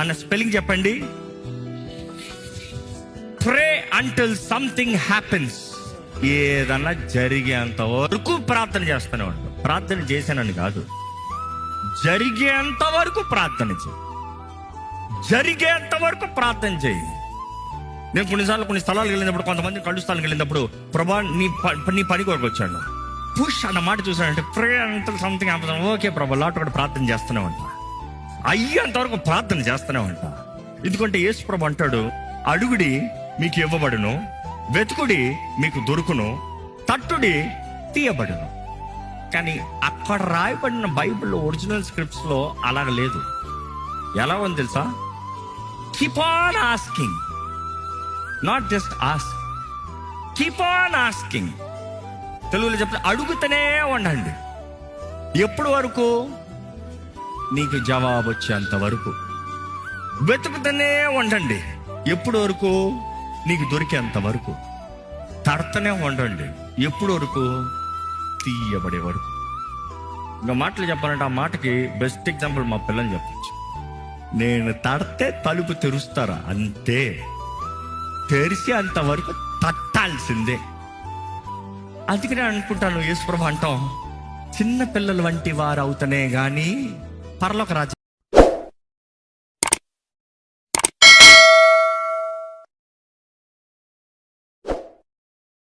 అన్న స్పెల్లింగ్ చెప్పండి. ప్రే until something happens ఏదన్నా జరిగేంత వరకు ప్రార్థన చేస్తూనే ఉంటాం ప్రార్థన చేశానని కాదు. జరిగేంత వరకు ప్రార్థన చేయి. జరిగేంత వరకు ప్రార్థన చేయి. నేను కొన్నిసార్లు కొన్ని స్థలాలకు వెళ్ళినప్పుడు కొంతమంది కళ్ళు స్థలాలకు వెళ్ళినప్పుడు ప్రభా నీ నీ పని కొరకు వచ్చాను. పుష్ అన్న మాట చూసానంటే ప్రే అంత సంథింగ్ హ్యాపన్ ఓకే ప్రభా లాట్ కూడా ప్రార్థన చేస్తూనే ఉంటా. అయ్యేంత వరకు ప్రార్థన చేస్తూనే ఉంటా. ఎందుకంటే యేసుప్రభు అంటాడు అడుగుడి మీకు ఇవ్వబడును వెతుకుడి మీకు దొరుకును తట్టుడి తీయబడును. కానీ అక్కడ రాయబడిన బైబిల్ ఒరిజినల్ స్క్రిప్ట్స్లో అలాగ లేదు. ఎలా ఉంది తెలుసా? Keep on asking not just ask keep on asking తెలుగులో చెప్తే అడుగుతూనే ఉండండి. ఎప్పటి వరకు? నీకు జవాబు వచ్చేంత వరకు. వెతుకుతూనే ఉండండి. ఎప్పుడు వరకు? నీకు దొరికేంత వరకు. తడతనే ఉండండి. ఎప్పుడు వరకు? తీయబడే వరకు. ఇంకా మాటలు చెప్పాలంటే ఆ మాటకి బెస్ట్ ఎగ్జాంపుల్ మా పిల్లలు చెప్పచ్చు. నేను తడితే తలుపు తెరుస్తారా? అంతే. తెరిచి అంతవరకు తట్టాల్సిందే. అందుకనే అనుకుంటాను యేసుప్రభు అంటాం చిన్న పిల్లలు వంటి వారు అవుతనే కానీ పరలోక రాజ్యం.